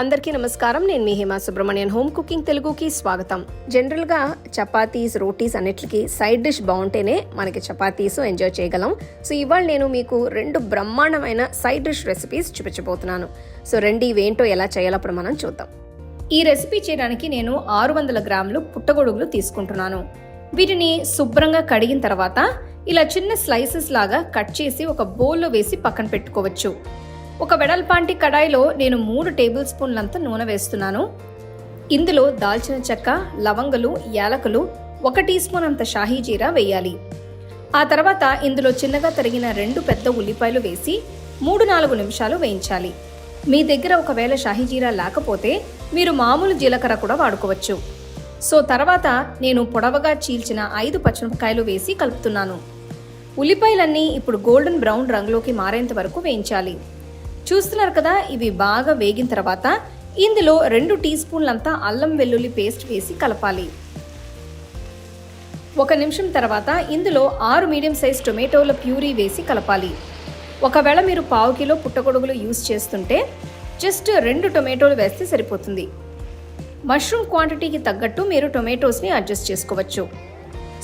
అందరికీ నమస్కారం. నేను మీ హేమా సుబ్రహ్మణ్యన్. హోమ్ కుకింగ్ తెలుగుకి స్వాగతం. జనరల్గా చపాతీస్ రోటీస్ అన్నిటికీ సైడ్ డిష్ బాగుంటేనే మనకి చపాతీస్ ఎంజాయ్ చేయగలం. సో ఇవాళ నేను మీకు రెండు బ్రహ్మాండమైన సైడ్ డిష్ రెసిపీస్ చూపించబోతున్నాను. సో రెండు ఇవేంటో ఎలా చేయాలో అప్పుడు మనం చూద్దాం. ఈ రెసిపీ చేయడానికి నేను ఆరు వందల గ్రాములు పుట్టగొడుగులు తీసుకుంటున్నాను. వీటిని శుభ్రంగా కడిగిన తర్వాత ఇలా చిన్న స్లైసెస్ లాగా కట్ చేసి ఒక బౌల్లో వేసి పక్కన పెట్టుకోవచ్చు. ఒక వెడల్పాంటి కడాయిలో నేను మూడు టేబుల్ స్పూన్లంత నూనె వేస్తున్నాను. ఇందులో దాల్చిన చెక్క లవంగలు యాలకులు ఒక టీ స్పూన్ అంత షాహీ జీరా వేయాలి. ఆ తర్వాత ఇందులో చిన్నగా తరిగిన రెండు పెద్ద ఉల్లిపాయలు వేసి మూడు నాలుగు నిమిషాలు వేయించాలి. మీ దగ్గర ఒకవేళ షాహీ జీరా లేకపోతే మీరు మామూలు జీలకర్ర కూడా వాడుకోవచ్చు. సో తర్వాత నేను పొడవగా చీల్చిన ఐదు పచ్చిమిరపకాయలు వేసి కలుపుతున్నాను. ఉల్లిపాయలన్నీ ఇప్పుడు గోల్డెన్ బ్రౌన్ రంగులోకి మారేంత వరకు వేయించాలి. చూస్తున్నారు కదా ఇవి బాగా వేగిన తర్వాత ఇందులో రెండు టీ స్పూన్లంతా అల్లం వెల్లుల్లి పేస్ట్ వేసి కలపాలి. ఒక నిమిషం తర్వాత ఇందులో ఆరు మీడియం సైజ్ టొమాటోల ప్యూరీ వేసి కలపాలి. ఒకవేళ మీరు పావు కిలో పుట్టగొడుగులు యూస్ చేస్తుంటే జస్ట్ రెండు టొమాటోలు వేస్తే సరిపోతుంది. మష్రూమ్ క్వాంటిటీకి తగ్గట్టు మీరు టొమాటోస్ని అడ్జస్ట్ చేసుకోవచ్చు.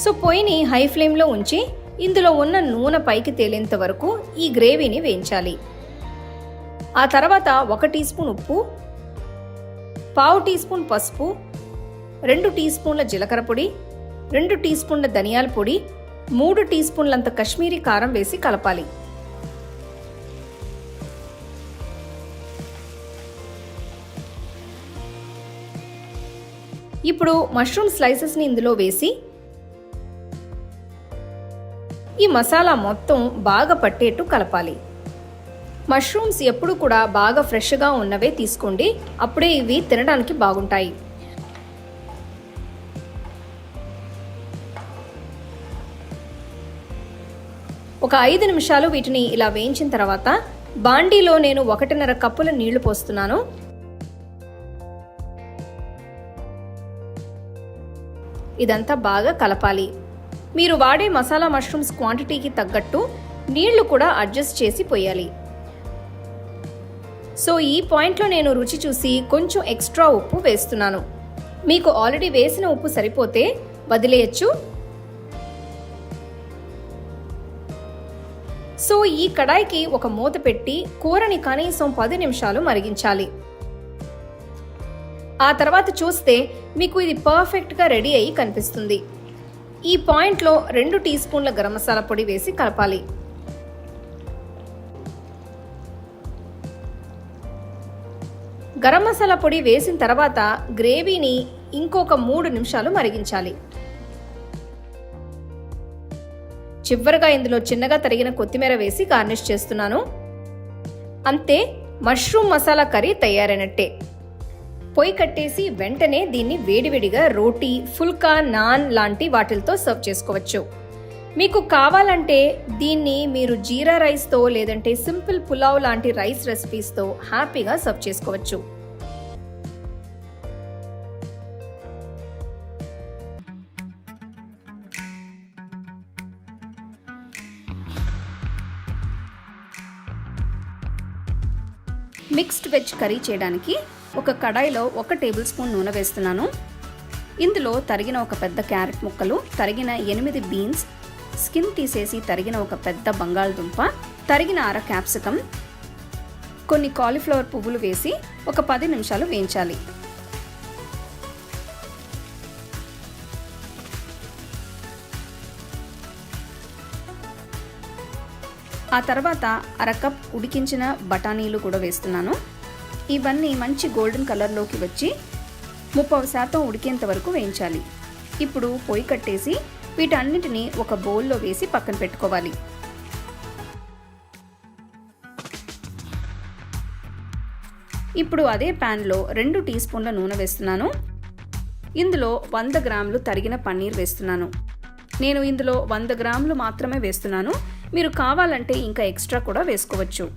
సో పొయ్యిని హై ఫ్లేమ్లో ఉంచి ఇందులో ఉన్న నూనె పైకి తేలేంత వరకు ఈ గ్రేవీని వేయించాలి. ఆ తర్వాత ఒక టీ స్పూన్ ఉప్పు పావు టీ స్పూన్ పసుపు రెండు టీ స్పూన్ల జీలకర్ర పొడి రెండు టీ స్పూన్ల ధనియాల పొడి మూడు టీ స్పూన్లంత కశ్మీరీ కారం వేసి కలపాలి. ఇప్పుడు మష్రూమ్ స్లైసెస్ని ఇందులో వేసి ఈ మసాలా మొత్తం బాగా పట్టేట్టు కలపాలి. మష్రూమ్స్ ఎప్పుడు కూడా బాగా ఫ్రెష్గా ఉన్నవే తీసుకోండి. అప్పుడే ఇవి తినడానికి బాగుంటాయి. ఒక ఐదు నిమిషాలు వీటిని ఇలా వేయించిన తర్వాత బాండీలో నేను ఒకటిన్నర కప్పుల నీళ్ళు పోస్తున్నాను. ఇదంతా బాగా కలపాలి. మీరు వాడే మసాలా మష్రూమ్స్ క్వాంటిటీకి తగ్గట్టు నీళ్ళు కూడా అడ్జస్ట్ చేసి పోయాలి. సో ఈ పాయింట్లో నేను రుచి చూసి కొంచెం ఎక్స్ట్రా ఉప్పు వేస్తున్నాను. మీకు ఆల్రెడీ వేసిన ఉప్పు సరిపోతే వదిలేయచ్చు. సో ఈ కడాయికి ఒక మూత పెట్టి కూరని కనీసం పది నిమిషాలు మరిగించాలి. ఆ తర్వాత చూస్తే మీకు ఇది పర్ఫెక్ట్గా రెడీ అయ్యి కనిపిస్తుంది. ఈ పాయింట్లో రెండు టీ స్పూన్ల గరం మసాలా పొడి వేసి కలపాలి. గరం మసాలా పొడి వేసిన తర్వాత గ్రేవీని ఇంకొక మూడు నిమిషాలు మరిగించాలి. చివరిగా ఇందులో చిన్నగా తరిగిన కొత్తిమీర వేసి గార్నిష్ చేస్తున్నాను. అంతే మష్రూమ్ మసాలా కర్రీ తయారైనట్టే. పొయ్యి కట్టేసి వెంటనే దీన్ని వేడివేడిగా రోటీ ఫుల్కా నాన్ లాంటి వాటిలతో సర్వ్ చేసుకోవచ్చు. మీకు కావాలంటే దీన్ని మీరు జీరా రైస్తో లేదంటే సింపుల్ పులావ్ లాంటి రైస్ రెసిపీస్తో హ్యాపీగా సర్వ్ చేసుకోవచ్చు. మిక్స్డ్ వెజ్ కర్రీ చేయడానికి ఒక కడాయిలో ఒక టేబుల్ స్పూన్ నూనె వేస్తున్నాను. ఇందులో తరిగిన ఒక పెద్ద క్యారెట్ ముక్కలు తరిగిన ఎనిమిది బీన్స్ స్కిన్ తీసేసి తరిగిన ఒక పెద్ద బంగాళదుంప తరిగిన అర క్యాప్సికం కొన్ని కాలీఫ్లవర్ పువ్వులు వేసి ఒక పది నిమిషాలు వేయించాలి. ఆ తర్వాత అర కప్ ఉడికించిన బఠానీలు కూడా వేస్తున్నాను. ఇవన్నీ మంచి గోల్డెన్ కలర్లోకి వచ్చి ముప్పై శాతం ఉడికేంత వరకు వేయించాలి. ఇప్పుడు పొయ్యి కట్టేసి వీటన్నిటిని ఒక బౌల్లో వేసి పక్కన పెట్టుకోవాలి. ఇప్పుడు అదే ప్యాన్లో రెండు టీ స్పూన్ల నూనె వేస్తున్నాను. ఇందులో వంద గ్రాములు తరిగిన పన్నీర్ వేస్తున్నాను. నేను ఇందులో వంద గ్రాములు మాత్రమే వేస్తున్నాను. మీరు కావాలంటే ఇంకా ఎక్స్ట్రా కూడా వేసుకోవచ్చు.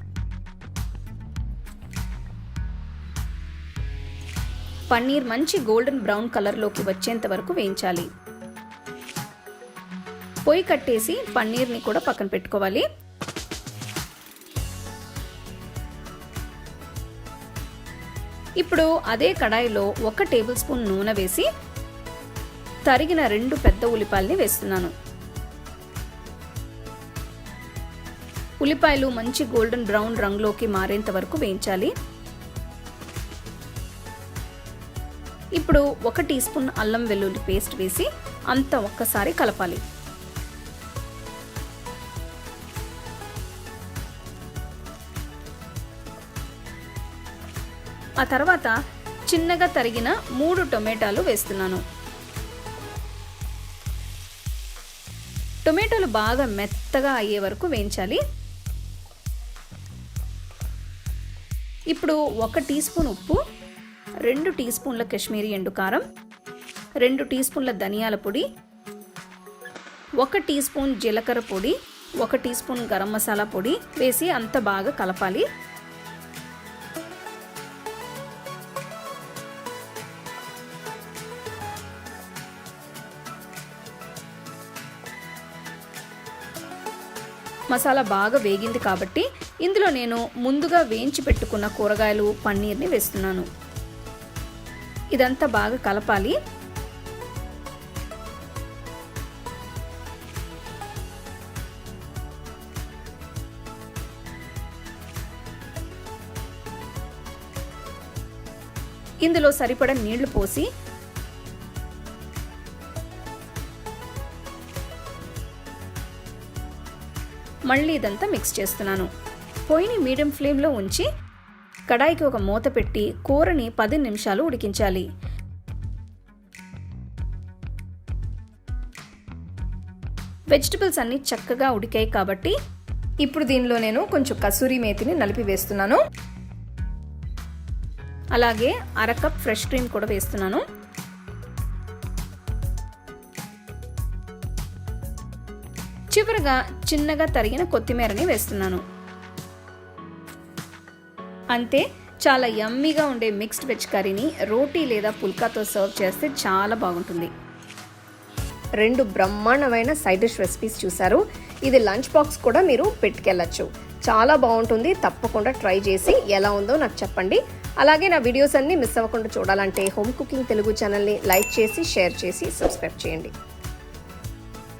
పన్నీర్ మంచి గోల్డెన్ బ్రౌన్ కలర్లోకి వచ్చేంత వరకు వేయించాలి. పొయ్యి కట్టేసి పన్నీర్ని కూడా పక్కన పెట్టుకోవాలి. ఇప్పుడు అదే కడాయిలో ఒక టేబుల్ స్పూన్ నూనె వేసి తరిగిన రెండు పెద్ద ఉల్లిపాయల్ని వేస్తున్నాను. ఉల్లిపాయలు మంచి గోల్డెన్ బ్రౌన్ రంగులోకి మారేంత వరకు వేయించాలి. ఇప్పుడు ఒక టీ స్పూన్ అల్లం వెల్లుల్లి పేస్ట్ వేసి అంతా ఒక్కసారి కలపాలి. ఆ తర్వాత చిన్నగా తరిగిన మూడు టొమాటోలు వేస్తున్నాను. టొమాటోలు బాగా మెత్తగా అయ్యే వరకు వేయించాలి. ఇప్పుడు ఒక టీ స్పూన్ ఉప్పు రెండు టీ స్పూన్ల కాశ్మీరీ ఎండు కారం రెండు టీ స్పూన్ల ధనియాల పొడి ఒక టీ స్పూన్ జీలకర్ర పొడి ఒక టీ స్పూన్ గరం మసాలా పొడి వేసి అంత బాగా కలపాలి. మసాలా బాగా వేగింది కాబట్టి ఇందులో నేను ముందుగా వేయించి పెట్టుకున్న కూరగాయలు పన్నీర్ని వేస్తున్నాను. ఇదంతా బాగా కలపాలి. ఇందులో సరిపడ నీళ్ళు పోసి మళ్ళీ ఇదంతా మిక్స్ చేస్తున్నాను. పొయ్యిని మీడియం ఫ్లేమ్లో ఉంచి కడాయికి ఒక మూత పెట్టి కూరని పది నిమిషాలు ఉడికించాలి. వెజిటబుల్స్ అన్నీ చక్కగా ఉడికాయి కాబట్టి ఇప్పుడు దీనిలో నేను కొంచెం కసూరి మేతిని నలిపి వేస్తున్నాను. అలాగే అర కప్ ఫ్రెష్ క్రీమ్ కూడా వేస్తున్నాను. ముందుగా చిన్నగా తరిగిన కొత్తిమీరని వేస్తున్నాను. అంతే చాలా యమ్మీగా ఉండే మిక్స్డ్ వెజ్ కర్రీని రోటీ లేదా పుల్కాతో సర్వ్ చేస్తే చాలా బాగుంటుంది. రెండు బ్రహ్మాండమైన సైడ్ డిష్ రెసిపీస్ చూసారు ఇది లంచ్ బాక్స్ కూడా మీరు పెట్టుకెళ్ళచ్చు. చాలా బాగుంటుంది. తప్పకుండా ట్రై చేసి ఎలా ఉందో నాకు చెప్పండి. అలాగే నా వీడియోస్ అన్ని మిస్ అవ్వకుండా చూడాలంటే హోమ్ కుకింగ్ తెలుగు ఛానల్ని లైక్ చేసి షేర్ చేసి సబ్స్క్రైబ్ చేయండి.